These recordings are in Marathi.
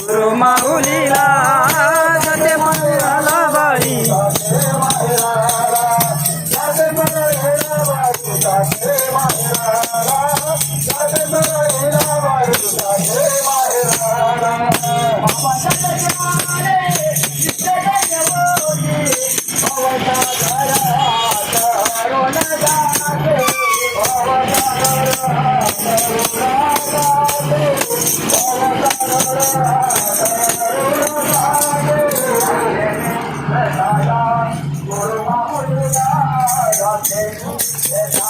গুরু মাগুলিলা যাতে মন বাড়ি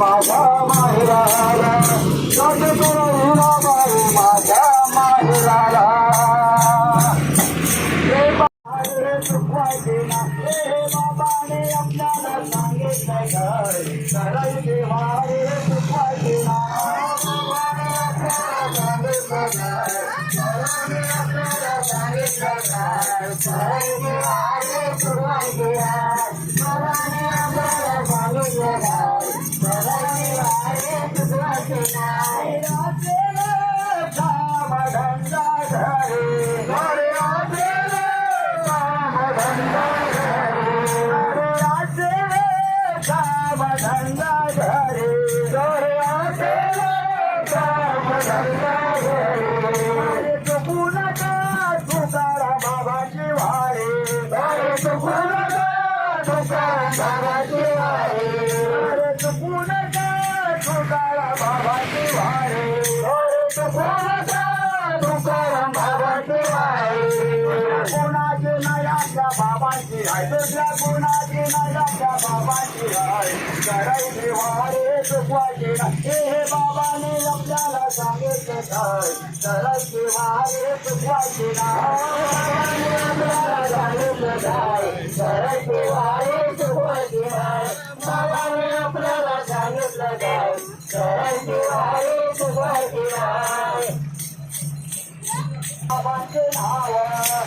মাঝা মাহিরা যত করে বাবু মাঝা Mahira Thank you. ¡Vamos a ver! बाबाची हाय दुसऱ्या कुणाची नाही आपल्या बाबाची हाय करायची वारे चुकवायची नाही. हे बाबाने आपल्याला सांगितलं काय? करायची वारे चुकवायची नाही. आपल्याला सांगितलं काय करायची वारे चुकवायची नाही. बाबाने आपल्याला सांगितलं काय? करायची वारे चुकवायची नाही. बाबांचे नाव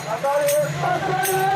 सकाळी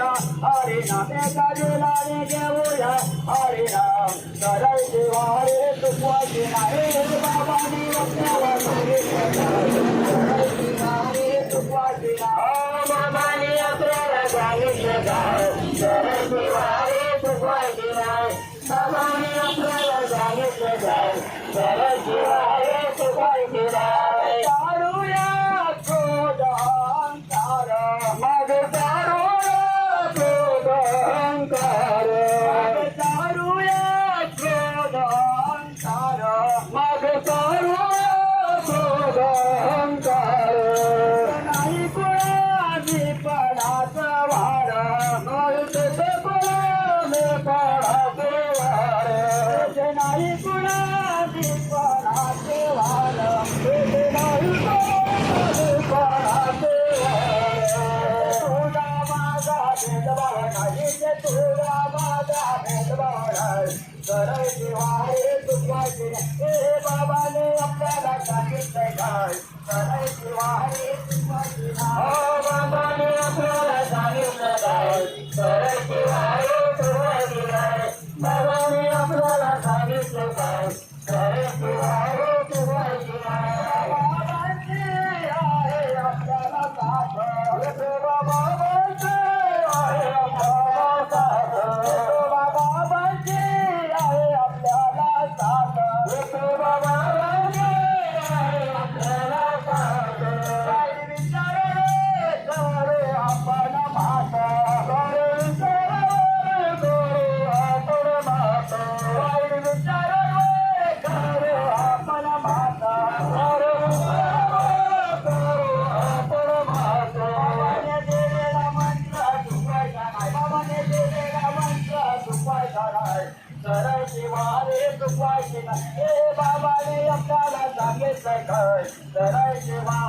घेऊया हरे नामे काजलाने घेऊया हरे राम करायचे वारे चुकवायचे नाही बाबाने चुकवायचे बाबाने आपल्याला सांगितलं काय करायचे वारे चुकवायचे बाबाने आपल्याला सांगितलं काय? करायची वाय